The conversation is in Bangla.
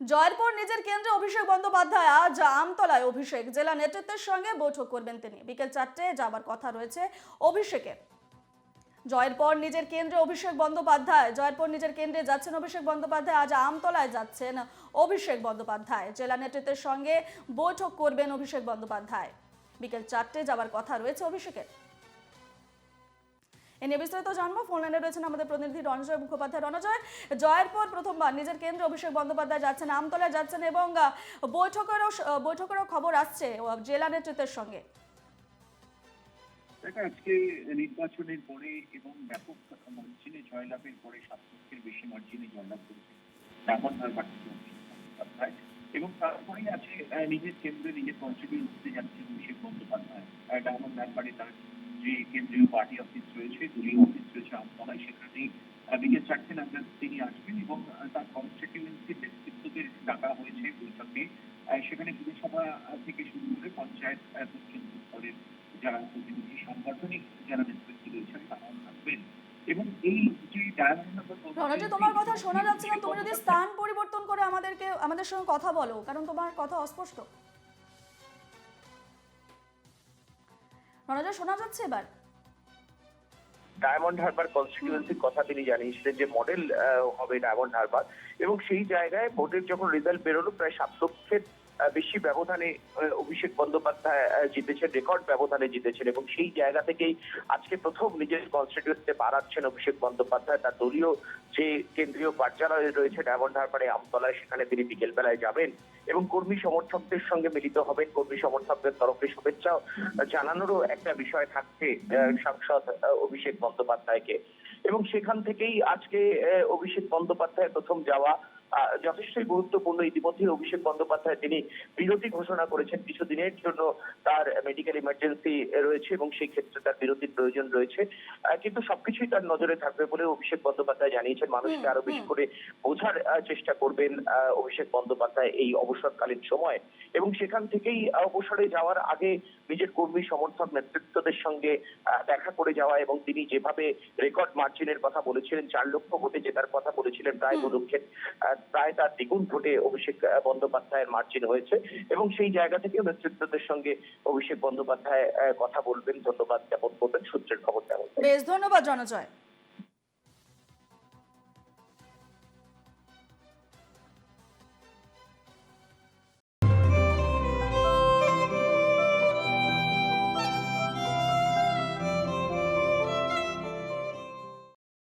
জয়েরপুর নিজের কেন্দ্রে অভিষেক বন্দ্যোপাধ্যায় আজ আমতলায় অভিষেক। জেলা নেতৃত্বের সঙ্গে বৈঠক করবেন তিনি। বিকেল চারটে যাবার কথা রয়েছে অভিষেকের। জয়ের পর নিজের কেন্দ্রে অভিষেক বন্দ্যোপাধ্যায়। জয়ের পর নিজের কেন্দ্রে যাচ্ছেন অভিষেক বন্দ্যোপাধ্যায়। আজ আমতলায় যাচ্ছেন অভিষেক বন্দ্যোপাধ্যায়। জেলা নেতৃত্বের সঙ্গে বৈঠক করবেন অভিষেক বন্দ্যোপাধ্যায়। বিকেল চারটে যাবার কথা রয়েছে অভিষেকের। এ নিয়ে বিস্তারিত জানব। ফোন লাইনে রয়েছেন আমাদের প্রতিনিধি রণজয় মুখোপাধ্যায়। রণজয় জয়ের পর প্রথমবার নিজের কেন্দ্রে অভিষেক বন্দ্যোপাধ্যায় যাচ্ছেন, আমতলায় যাচ্ছেন এবং বৈঠকেরও বৈঠকেরও খবর আসছে জেলা নেতৃত্বের সঙ্গে। দেখা, আজকে নির্বাচনের পরে এবং ব্যাপক মার্জিনে জয়লাভের পরে সাত লক্ষের বেশি মার্জিনে জয়লাভ করেছে। দামোদর বাটিতে এবং তারপরেই আছে নিজের কেন্দ্রে নিজের কন্ট্রিবিউট করতে যাচ্ছে অভিষেক বন্দ্যোপাধ্যায়। ডায়মন্ড হারবারে তার যে কেন্দ্রীয় পার্টি অফিস রয়েছে দলীয় অফিস রয়েছে আমতলায় সেখানে বিকেল চারটে নাগাদ তিনি আসবেন এবং তার কনস্টিটিউয়েন্সি নেতৃত্বদের ডাকা হয়েছে বৈঠকে। সেখানে পুরসভা থেকে শুরু করে পঞ্চায়েত পর্যন্ত স্তরের যারা প্রতিনিধি সাংগঠনিক যারা নেতৃত্ব রয়েছেন তারাও থাকবেন। এবং এই যে ডায়মন্ড তোমার কথা শোনা যাচ্ছে না। তুমি যদি স্থান পরিবর্তন করে আমাদেরকে আমাদের সঙ্গে কথা বলো কারণ তোমার কথা অস্পষ্ট। রণজয় শোনা যাচ্ছে এবার? ডায়মন্ড হারবার কনস্টিটিউয়েন্সির কথা তিনি জানিয়েছিলেন যে মডেল হবে ডায়মন্ড হারবার এবং সেই জায়গায় ভোটের যখন রেজাল্ট বেরোলো প্রায় সাত লক্ষের বেশি ব্যবধানে অভিষেক বন্দ্যোপাধ্যায় জিতেছেন, রেকর্ড ব্যবধানে জিতেছেন এবং সেই জায়গা থেকেই আজকে প্রথম নিজের কনস্টিটিউয়েন্সিতে বাড়াচ্ছেন অভিষেক বন্দ্যোপাধ্যায়। তার দলীয় যে কেন্দ্রীয় কার্যালয় রয়েছে ডায়মন্ড হারবারে আমতলায়, সেখানে তিনি বিকেল বেলায় যাবেন এবং কর্মী সমর্থকদের সঙ্গে মিলিত হবেন। কর্মী সমর্থকদের তরফে শুভেচ্ছা জানানোরও একটা বিষয় থাকছে সাংসদ অভিষেক বন্দ্যোপাধ্যায়কে। এবং সেখান থেকেই আজকে অভিষেক বন্দ্যোপাধ্যায় প্রথম যাওয়া যথেষ্টই গুরুত্বপূর্ণ। ইতিমধ্যে অভিষেক বন্দ্যোপাধ্যায় তিনি বিরতি ঘোষণা করেছেন কিছুদিনের জন্য। তার মেডিকেল ইমার্জেন্সি রয়েছে এবং সেই ক্ষেত্রে তার বিরতির প্রয়োজন রয়েছে। কিন্তু সবকিছুই তার নজরে থাকবে বলে অভিষেক বন্দ্যোপাধ্যায় জানিয়েছেন। মানুষকে আরও বেশি করে বোঝার চেষ্টা করবেন অভিষেক বন্দ্যোপাধ্যায় এই অবসরকালীন সময়। এবং সেখান থেকেই অবসরে যাওয়ার আগে নিজের কর্মী সমর্থক নেতৃত্বদের সঙ্গে আহ, দেখা করে যাওয়া এবং তিনি যেভাবে রেকর্ড মার্জিনের কথা বলেছিলেন চার লক্ষ ভোটে জেতার কথা বলেছিলেন প্রায় দুঃখের প্রায় তার দ্বিগুণ ভোটে অভিষেক বন্দ্যোপাধ্যায়ের মার্জিন হয়েছে এবং সেই জায়গা থেকে নেতৃত্বদের সঙ্গে অভিষেক বন্দ্যোপাধ্যায় কথা বলবেন। ধন্যবাদ জ্ঞাপন করবেন। সূত্রের খবর দেওয়া বেশ ধন্যবাদ রণজয়